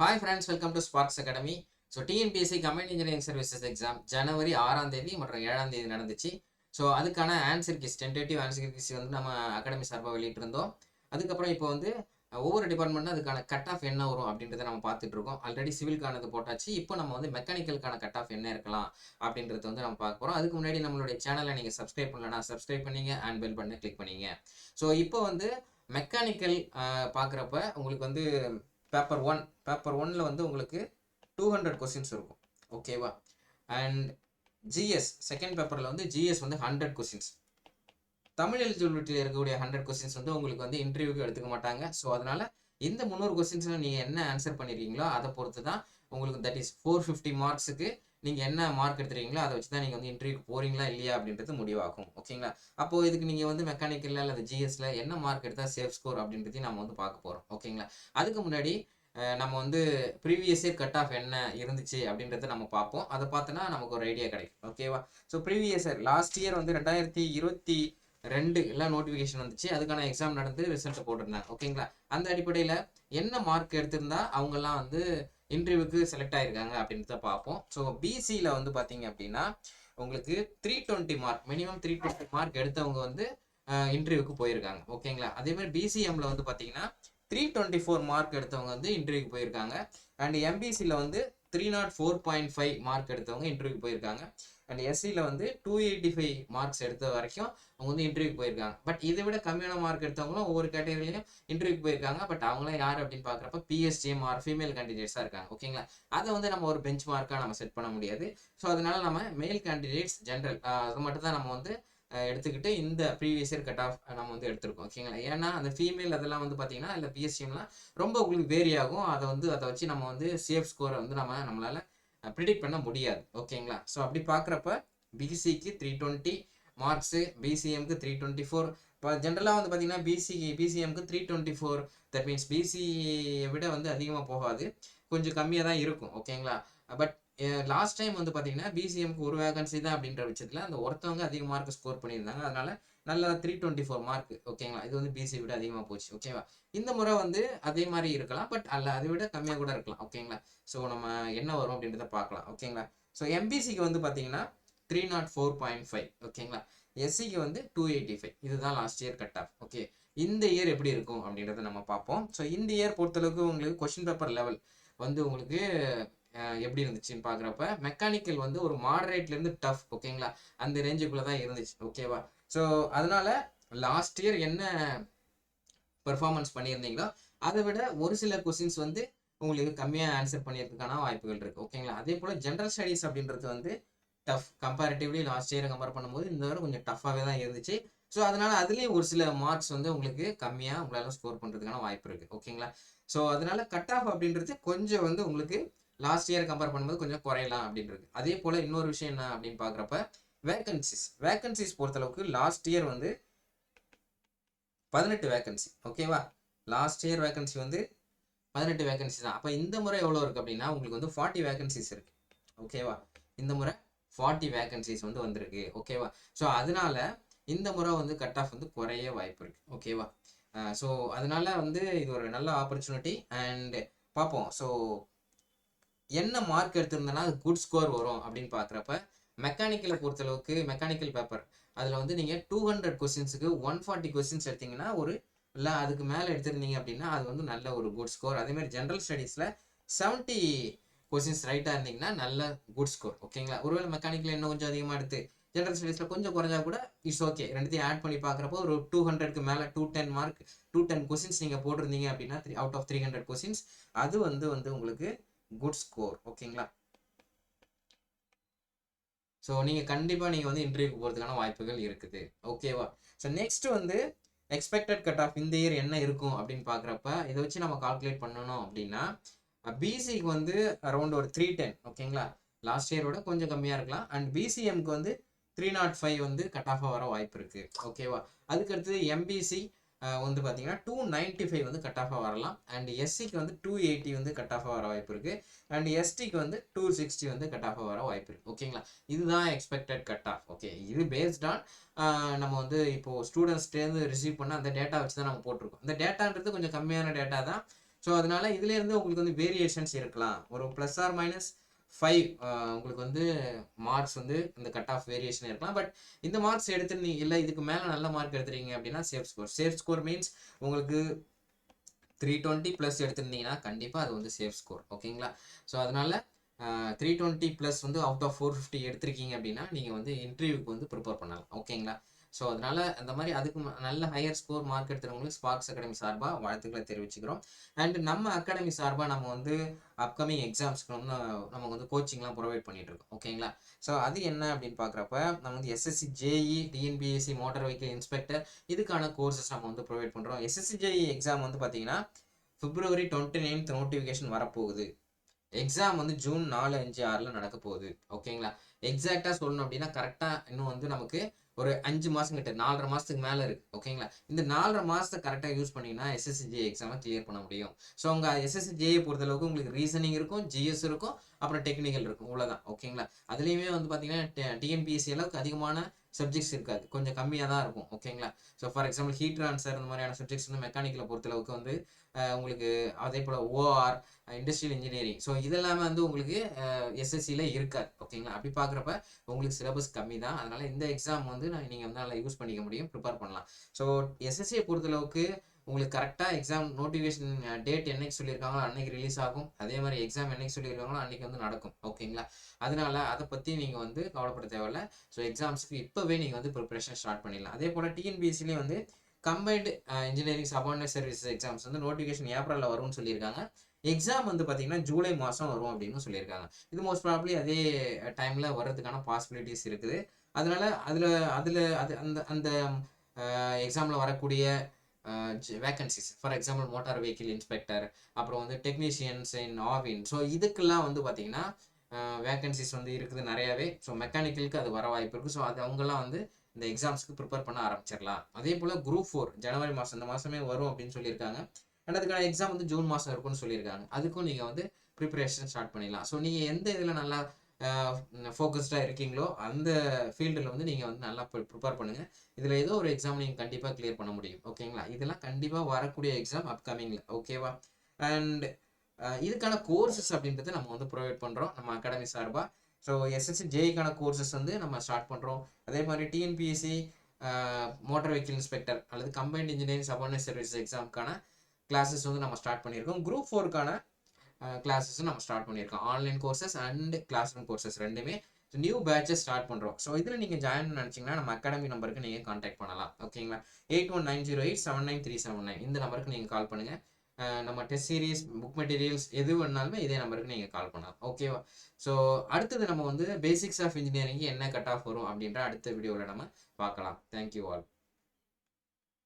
Hi friends welcome to Sparks Academy so TNPSC company engineering services exam ஜனவரி ஆறாம் தேதி மற்றும் ஏழாம் தேதி நடந்துச்சு. ஸோ அதுக்கான answer keys tentative answer keys வந்து நம்ம அகாடமி சார்பாக வெளியிட்டிருந்தோம். அதுக்கப்புறம் இப்போ வந்து ஒவ்வொரு டிபார்ட்மெண்ட்டும் அதுக்கான கட் ஆஃப் என்ன வரும் அப்படின்றத நம்ம பார்த்துட்டு இருக்கோம். ஆல்ரெடி சிவில்கானது போட்டாச்சு. இப்போ நம்ம வந்து மெக்கானிக்கலுக்கான கட் ஆஃப் என்ன இருக்கலாம் அப்படின்றத வந்து நம்ம பார்க்க போகிறோம் அதுக்கு முன்னாடி நம்மளுடைய சேனலை நீங்கள் சப்ஸ்கிரைப் பண்ணலன்னா சப்ஸ்கிரைப் பண்ணீங்க அண்ட் பெல் பண்ணி கிளிக் பண்ணீங்க. ஸோ இப்போ வந்து மெக்கானிக்கல் பார்க்குறப்ப உங்களுக்கு வந்து பேப்பர் ஒன் பேப்பர் ஒன்ல வந்து உங்களுக்கு டூ ஹண்ட்ரட் கொஸ்டின்ஸ் இருக்கும். ஓகேவா அண்ட் ஜிஎஸ் செகண்ட் பேப்பரில் வந்து ஜிஎஸ் வந்து ஹண்ட்ரட் கொஸ்டின்ஸ் தமிழ் எலிஜிபிலிட்டியில் இருக்கக்கூடிய ஹண்ட்ரட் கொஸ்டின்ஸ் வந்து உங்களுக்கு வந்து இன்டர்வியூக்கு எடுத்துக்க மாட்டாங்க. ஸோ அதனால இந்த முந்நூறு கொஸ்டின்ஸில் நீங்கள் என்ன ஆன்சர் பண்ணிருக்கீங்களோ அதை பொறுத்து தான் உங்களுக்கு தட் இஸ் ஃபோர் ஃபிஃப்டி மார்க்ஸுக்கு நீங்கள் என்ன மார்க் எடுத்துறீங்களோ அதை வச்சு தான் நீங்கள் வந்து இன்டர்வியூக்கு போகிறீங்களா இல்லையா அப்படின்றது முடிவாகும். ஓகேங்களா அப்போ இதுக்கு நீங்கள் வந்து மெக்கானிக்கலில் அல்லது ஜிஎஸ்ல என்ன மார்க் எடுத்தால் சேஃப் ஸ்கோர் அப்படின்றதையும் நம்ம வந்து பார்க்க போகிறோம் ஓகேங்களா அதுக்கு முன்னாடி நம்ம வந்து ப்ரீவியஸ் இயர் கட் ஆஃப் என்ன இருந்துச்சு அப்படின்றத நம்ம பார்ப்போம். அதை பார்த்தோன்னா நமக்கு ஒரு ஐடியா கிடைக்கும். ஓகேவா so previous year last year வந்து ரெண்டாயிரத்தி இருபத்தி ரெண்டு எல்லாம் நோட்டிஃபிகேஷன் வந்துச்சு. அதுக்கான எக்ஸாம் நடந்து ரிசல்ட் போட்டிருந்தாங்க. ஓகேங்களா அந்த அடிப்படையில் என்ன மார்க் எடுத்திருந்தா அவங்கெல்லாம் வந்து இன்டர்வியூக்கு செலக்ட் ஆயிருக்காங்க அப்படின்றத பார்ப்போம். ஸோ பிசியில் வந்து பார்த்தீங்க அப்படின்னா உங்களுக்கு three twenty mark minimum three twenty mark எடுத்தவங்க வந்து இன்டர்வியூக்கு போயிருக்காங்க. ஓகேங்களா அதே மாதிரி பிசிஎம்ல வந்து பார்த்தீங்கன்னா த்ரீ டுவெண்ட்டி ஃபோர் மார்க் எடுத்தவங்க வந்து இன்டர்வியூக்கு போயிருக்காங்க. அண்ட் எம்பிசியில் வந்து three nought four point five mark எடுத்தவங்க இன்டர்வியூக்கு போயிருக்காங்க. அண்ட் எஸ்சியில் வந்து டூ எயிட்டி ஃபைவ் மார்க்ஸ் எடுத்த வரைக்கும் அவங்க வந்து இன்டர்வியூக்கு போயிருக்காங்க. பட் இதை விட கம்மியான மார்க் எடுத்தவங்களும் ஒவ்வொரு கேட்டகரியிலையும் இன்டர்வியூக்கு போயிருக்காங்க. பட் அவங்களாம் யார் அப்படின்னு பார்க்குறப்ப பிஎஸ்டிஎம் ஆர் ஃபீமேல் கேண்டிடேட்ஸாக இருக்காங்க. ஓகேங்களா அதை வந்து நம்ம ஒரு பெஞ்ச் மார்க்காக நம்ம செட் பண்ண முடியாது. ஸோ அதனால நம்ம மேல் கேண்டிடேட்ஸ் ஜென்ரல் அது மட்டும் தான் நம்ம வந்து எடுத்துக்கிட்டு இந்த ப்ரீவியஸ் இயர் கட் ஆஃப் நம்ம வந்து எடுத்திருக்கோம் ஓகேங்களா ஏன்னா அந்த ஃபீமேல் அதெல்லாம் வந்து பார்த்தீங்கன்னா இல்லை பிஎஸ்சிஎம்லாம் ரொம்ப உங்களுக்கு வேரி ஆகும். அதை வந்து அதை வச்சு நம்ம வந்து சேஃப் ஸ்கோரை வந்து நம்ம நம்மளால் ப்ரிடிக்ட் பண்ண முடியாது ஓகேங்களா ஸோ அப்படி பார்க்குறப்ப பிசிக்கு த்ரீ டுவெண்ட்டி மார்க்ஸு பிசிஎம்க்கு த்ரீ டுவெண்ட்டி ஃபோர் இப்போ ஜென்ரலாக வந்து பார்த்தீங்கன்னா BC பிசிஎம்க்கு three twenty four that means பிசியை விட வந்து அதிகமாக போகாது. கொஞ்சம் கம்மியாக தான் இருக்கும் ஓகேங்களா பட் லாஸ்ட் டைம் வந்து பார்த்தீங்கன்னா பிசிஎம்க்கு ஒரு வேகன்சி தான் அப்படின்ற பட்சத்தில் அந்த ஒருத்தவங்க அதிக மார்க் ஸ்கோர் பண்ணியிருந்தாங்க. அதனால நல்ல த்ரீ டுவெண்ட்டி ஃபோர் மார்க் ஓகேங்களா இது வந்து பிசி விட அதிகமாக போச்சு ஓகேவா இந்த முறை வந்து அதே மாதிரி இருக்கலாம் பட் அல்ல அதை விட கம்மியாக கூட இருக்கலாம் ஓகேங்களா ஸோ நம்ம என்ன வரும் அப்படின்றத பார்க்கலாம் ஓகேங்களா ஸோ எம்பிசிக்கு வந்து பார்த்தீங்கன்னா three nought oh four point five ஓகேங்களா எஸ்சிக்கு வந்து டூ எயிட்டி ஃபைவ் இதுதான் last year cut off okay இந்த இயர் எப்படி இருக்கும் அப்படின்றத நம்ம பார்ப்போம். ஸோ இந்த இயர் பொறுத்தளவுக்கு உங்களுக்கு கொஷின் பேப்பர் லெவல் வந்து உங்களுக்கு எப்படி இருந்துச்சுன்னு பார்க்குறப்ப மெக்கானிக்கல் வந்து ஒரு மாடரேட்லேருந்து டஃப் ஓகேங்களா அந்த ரேஞ்சுக்குள்ளே தான் இருந்துச்சு ஓகேவா ஸோ அதனால் லாஸ்ட் இயர் என்ன பெர்ஃபார்மன்ஸ் பண்ணியிருந்தீங்களோ அதை விட ஒரு சில கொஸ்டின்ஸ் வந்து உங்களுக்கு கம்மியாக ஆன்சர் பண்ணியிருக்கான வாய்ப்புகள் இருக்குது ஓகேங்களா அதே போல் ஜென்ரல் ஸ்டடீஸ் அப்படின்றது வந்து டஃப் கம்பேரிட்டிவ்லி லாஸ்ட் இயரை கம்பேர் பண்ணும்போது இந்த வாரம் கொஞ்சம் டஃப்பாகவே தான் இருந்துச்சு. ஸோ அதனால் அதுலேயும் ஒரு சில மார்க்ஸ் வந்து உங்களுக்கு கம்மியாக உங்களால் ஸ்கோர் பண்ணுறதுக்கான வாய்ப்பு இருக்குது ஓகேங்களா ஸோ அதனால கட் ஆஃப் அப்படின்றது கொஞ்சம் வந்து உங்களுக்கு லாஸ்ட் இயர் கம்பேர் பண்ணும்போது கொஞ்சம் குறையலாம் அப்படின்றது. அதே போல் இன்னொரு விஷயம் என்ன அப்படின்னு பார்க்குறப்ப வேகன்சிஸ் வேகன்சிஸ் பொறுத்தளவுக்கு லாஸ்ட் இயர் வந்து பதினெட்டு வேகன்சி ஓகேவா லாஸ்ட் இயர் வேகன்சி வந்து பதினெட்டு வேகன்சி தான். அப்போ இந்த முறை எவ்வளோ இருக்குது அப்படின்னா உங்களுக்கு வந்து ஃபார்ட்டி வேகன்சிஸ் இருக்குது ஓகேவா இந்த முறை ஃபார்ட்டி வேகன்சிஸ் வந்து வந்திருக்கு ஓகேவா ஸோ அதனால இந்த முறை வந்து கட் ஆஃப் வந்து குறைய வாய்ப்பு இருக்குது ஓகேவா ஸோ அதனால வந்து இது ஒரு நல்ல ஆப்பர்ச்சுனிட்டி அண்ட் பார்ப்போம். ஸோ என்ன மார்க் எடுத்திருந்தேன்னா அது குட் ஸ்கோர் வரும் அப்படின்னு பார்க்குறப்ப மெக்கானிக்கலை பொறுத்தளவுக்கு மெக்கானிக்கல் பேப்பர் அதில் வந்து நீங்கள் டூ ஹண்ட்ரட் கொஸ்டின்ஸுக்கு ஒன் ஃபார்ட்டி கொஸ்டின்ஸ் எடுத்தீங்கன்னா ஒரு இல்லை அதுக்கு மேலே எடுத்திருந்தீங்க அப்படின்னா அது வந்து நல்ல ஒரு குட் ஸ்கோர் அதேமாதிரி ஜென்ரல் ஸ்டடீஸில் செவன்ட்டி கொஸ்டின்ஸ் ரைட்டாக இருந்தீங்கன்னா நல்ல குட் ஸ்கோர் ஓகேங்களா ஒருவேளை மெக்கானிக்கல் இன்னும் கொஞ்சம் அதிகமாக எடுத்து ஜென்ரல் ஸ்டடீஸில் கொஞ்சம் குறைஞ்சா கூட இட்ஸ் ஓகே ரெண்டுத்தையும் ஆட் பண்ணி பார்க்குறப்போ ஒரு டூ ஹண்ட்ரட்க்கு மேலே two ten mark two ten questions நீங்கள் போட்டிருந்தீங்க அப்படின்னா three out of three hundred questions அது வந்து வந்து உங்களுக்கு குட் ஸ்கோர் ஓகேங்களா ஸோ நீங்கள் கண்டிப்பாக நீங்கள் வந்து இன்டர்வியூக்கு போகிறதுக்கான வாய்ப்புகள் இருக்குது ஓகேவா ஸோ நெக்ஸ்ட் வந்து எக்ஸ்பெக்டட் கட் ஆஃப் இந்த இயர் என்ன இருக்கும் அப்படின்னு பார்க்குறப்ப இதை வச்சு நம்ம கால்குலேட் பண்ணணும் அப்படின்னா பிசிக்கு வந்து அரௌண்ட் ஒரு த்ரீ டென் ஓகேங்களா லாஸ்ட் இயரோட கொஞ்சம் கம்மியாக இருக்கலாம். அண்ட் பிசிஎம்க்கு வந்து த்ரீ நாட் ஃபைவ் வந்து கட் ஆஃபாக வர வாய்ப்பு இருக்குது ஓகேவா அதுக்கடுத்து எம்பிசி வந்து பார்த்தீங்கன்னா டூ நைன்ட்டி ஃபைவ் வந்து கட் ஆஃபாக வரலாம். அண்ட் எஸ்சிக்கு வந்து டூ எயிட்டி வந்து கட் ஆஃபாக வர வாய்ப்பு இருக்குது அண்ட் எஸ்டிக்கு வந்து டூ சிக்ஸ்டி வந்து கட் ஆஃபாக வர வாய்ப்பு இருக்குது ஓகேங்களா இதுதான் எக்ஸ்பெக்டட் கட் ஆஃப் ஓகே இது பேஸ்ட் ஆன் நம்ம வந்து இப்போது ஸ்டூடெண்ட்ஸ்டேருந்து ரிசீவ் பண்ண அந்த டேட்டா வச்சு தான் நம்ம போட்டிருக்கோம். அந்த டேட்டான்றது கொஞ்சம் கம்மியான டேட்டா தான். ஸோ அதனால் இதுலேருந்து உங்களுக்கு வந்து வேரியேஷன்ஸ் இருக்கலாம். ஒரு ப்ளஸ் ஆர் மைனஸ் ஃபைவ் உங்களுக்கு வந்து மார்க்ஸ் வந்து இந்த கட் ஆஃப் வேரியேஷன் இருக்கலாம். பட் இந்த மார்க்ஸ் எடுத்துருந்தீங்க இல்லை இதுக்கு மேலே நல்ல மார்க் எடுத்துறீங்க அப்படின்னா safe score safe score means உங்களுக்கு த்ரீ டுவெண்ட்டி ப்ளஸ் எடுத்திருந்தீங்கன்னா கண்டிப்பாக அது வந்து சேஃப் ஸ்கோர் ஓகேங்களா ஸோ அதனால த்ரீ டுவெண்ட்டி ப்ளஸ் வந்து அவுட் ஆஃப் ஃபோர் ஃபிஃப்டி எடுத்திருக்கீங்க அப்படின்னா நீங்கள் வந்து இன்டர்வியூக்கு வந்து ப்ரிப்பேர் பண்ணலாம். ஓகேங்களா ஸோ அதனால அந்த மாதிரி அதுக்கு நல்ல ஹையர் ஸ்கோர் மார்க் எடுத்துகிறவங்களுக்கு ஸ்பார்க்ஸ் அகாடமி சார்பாக வாழ்த்துக்களை தெரிவிச்சுக்கிறோம். அண்ட் நம்ம அகாடமி சார்பாக நம்ம வந்து அப்கமிங் எக்ஸாம்ஸ்க்கு வந்து நம்ம வந்து கோச்சிங்லாம் ப்ரொவைட் பண்ணிட்டு இருக்கோம் ஓகேங்களா ஸோ அது என்ன அப்படின்னு பார்க்குறப்ப நம்ம வந்து SSC JE TNPSC motor vehicle inspector இதுக்கான கோர்சஸ் நம்ம வந்து ப்ரொவைட் பண்ணுறோம் எஸ்எஸ்சி ஜேஇ எக்ஸாம் வந்து பார்த்தீங்கன்னா பிப்ரவரி டுவெண்ட்டி நைன்த் நோட்டிஃபிகேஷன் வரப்போகுது. எக்ஸாம் வந்து ஜூன் நாலு அஞ்சு ஆறில் நடக்க போகுது ஓகேங்களா எக்ஸாக்டாக சொல்லணும் அப்படின்னா கரெக்டாக இன்னும் வந்து நமக்கு ஒரு அஞ்சு மாதம் கிட்ட நாலரை மாதத்துக்கு மேலே இருக்கு ஓகேங்களா? இந்த நாலரை மாதத்தை கரெக்டாக யூஸ் பண்ணீங்கன்னா எஸ்எஸ்சிஜே எக்ஸாமை கிளியர் பண்ண முடியும். ஸோ உங்கள் எஸ்எஸ்சிஜேயை பொறுத்தளவுக்கு உங்களுக்கு ரீசனிங் இருக்கும் ஜிஎஸ் இருக்கும் அப்புறம் டெக்னிக்கல் இருக்கும் இவ்வளோதான் ஓகேங்களா? அதுலேயுமே வந்து பார்த்தீங்கன்னா டிஎன்பிஎஸ்சி அளவுக்கு அதிகமான சப்ஜெக்ட்ஸ் இருக்காது. கொஞ்சம் கம்மியாக தான் இருக்கும் ஓகேங்களா so for example heat transfer இந்த மாதிரியான சப்ஜெக்ட்ஸ் வந்து மெக்கானிக்கலை பொறுத்தளவுக்கு வந்து உங்களுக்கு அதே போல் ஓஆர் இண்டஸ்ட்ரியல் இன்ஜினியரிங் ஸோ இதெல்லாமே வந்து உங்களுக்கு எஸ்எஸ்சியில் இருக்காது ஓகேங்களா அப்படி பார்க்குறப்ப உங்களுக்கு சிலபஸ் கம்மி தான். அதனால் இந்த எக்ஸாம் வந்து நீங்கள் வந்து நல்லா யூஸ் பண்ணிக்க முடியும் ப்ரிப்பேர் பண்ணலாம். ஸோ எஸ்எஸ்சியை பொறுத்தளவுக்கு உங்களுக்கு கரெக்டாக எக்ஸாம் நோட்டிஃபிகேஷன் டேட் என்னைக்கு சொல்லியிருக்காங்களோ அன்னைக்கு ரிலீஸ் ஆகும். அதே மாதிரி எக்ஸாம் என்னைக்கு சொல்லியிருக்காங்களோ அன்னைக்கு வந்து நடக்கும். ஓகேங்களா அதனால அதை பற்றி நீங்கள் வந்து கவலைப்பட தேவையில்ல. ஸோ எக்ஸாம்ஸ்க்கு இப்போவே நீங்கள் வந்து ப்ரிப்ரேஷன் ஸ்டார்ட் பண்ணிடலாம். அதே போல் டிஎன்பிஎஸ்சிலேயே வந்து combined engineering subordinate service exams வந்து நோட்டிஃபிகேஷன் ஏப்ரலில் வரும்னு சொல்லியிருக்காங்க. எக்ஸாம் வந்து பார்த்தீங்கன்னா ஜூலை மாதம் வரும் அப்படின்னு சொல்லியிருக்காங்க. இது மோஸ்ட் ப்ராப்ளி அதே டைமில் வர்றதுக்கான பாசிபிலிட்டிஸ் இருக்குது. அதனால் அதில் அதில் அது அந்த அந்த எக்ஸாமில் வரக்கூடிய vacancies for example motor vehicle inspector அப்புறம் வந்து டெக்னீஷியன்ஸ் இன் ஆவின் ஸோ இதுக்கெல்லாம் வந்து பார்த்தீங்கன்னா வேக்கன்சிஸ் uh, வந்து இருக்குது நிறையாவே. ஸோ மெக்கானிக்கலுக்கு அது வர வாய்ப்பு இருக்குது ஸோ அது அவங்கெல்லாம் வந்து இந்த எக்ஸாம்ஸ்க்கு ப்ரிப்பேர் பண்ண ஆரம்பிச்சிடலாம். அதே போல் குரூப் ஃபோர் ஜனவரி மாதம் இந்த மாதமே வரும் அப்படின்னு சொல்லியிருக்காங்க. அண்ட் அதுக்கான எக்ஸாம் வந்து ஜூன் மாதம் இருக்கும்னு சொல்லியிருக்காங்க. அதுக்கும் நீங்கள் வந்து ப்ரிப்பரேஷன் ஸ்டார்ட் பண்ணிடலாம். ஸோ நீங்கள் எந்த இதில் நல்லா ஃபோக்கஸ்டாக இருக்கீங்களோ அந்த ஃபீல்டில் வந்து நீங்கள் வந்து நல்லா ப்ரிப்பேர் பண்ணுங்கள் இதில் ஏதோ ஒரு எக்ஸாம் நீங்கள் கண்டிப்பாக கிளியர் பண்ண முடியும். ஓகேங்களா இதெல்லாம் கண்டிப்பாக வரக்கூடிய எக்ஸாம் அப்கமிங்கில் ஓகேவா அண்ட் இதுக்கான கோர்சஸ் அப்படின்றத நம்ம வந்து ப்ரொவைட் பண்ணுறோம் நம்ம அகாடமி சார்பாக ஸோ எஸ்எஸ்சி ஜேஇக்கான கோர்சஸ் வந்து நம்ம ஸ்டார்ட் பண்ணுறோம் அதே மாதிரி டிஎன்பிஎஸ்சி மோட்டார் வெஹிக்கிள் இன்ஸ்பெக்டர் அல்லது கம்பைன்ட் இன்ஜினியரிங் சபார்டினேட் சர்வீஸ் எக்ஸாமுக்கான கிளாஸஸ் வந்து நம்ம ஸ்டார்ட் பண்ணியிருக்கோம். குரூப் ஃபோருக்கான கிளாஸஸும் நம்ம ஸ்டார்ட் பண்ணியிருக்கோம். Online courses and class room courses ரெண்டுமே நியூ பேட்சஸ் ஸ்டார்ட் பண்ணுறோம் ஸோ இதில் நீங்கள் ஜாயின் நினச்சிங்கன்னா நம்ம அகாடமி நம்பருக்கு நீங்கள் காண்டாக்ட் பண்ணலாம். ஓகேங்களா eight one nine zero eight seven nine three seven nine இந்த நம்பருக்கு நீங்கள் கால் பண்ணுங்கள் நம்ம டெஸ்ட் சீரிஸ் புக் மெட்டீரியல்ஸ் எது வேணாலுமே இதே நம்பருக்கு நீங்கள் கால் பண்ணலாம். ஓகேவா ஸோ அடுத்தது நம்ம வந்து பேசிக்ஸ் ஆஃப் இன்ஜினியரிங் என்ன கட் ஆஃப் வரும் அப்படின்ற அடுத்த வீடியோவில் நம்ம பார்க்கலாம். Thank you all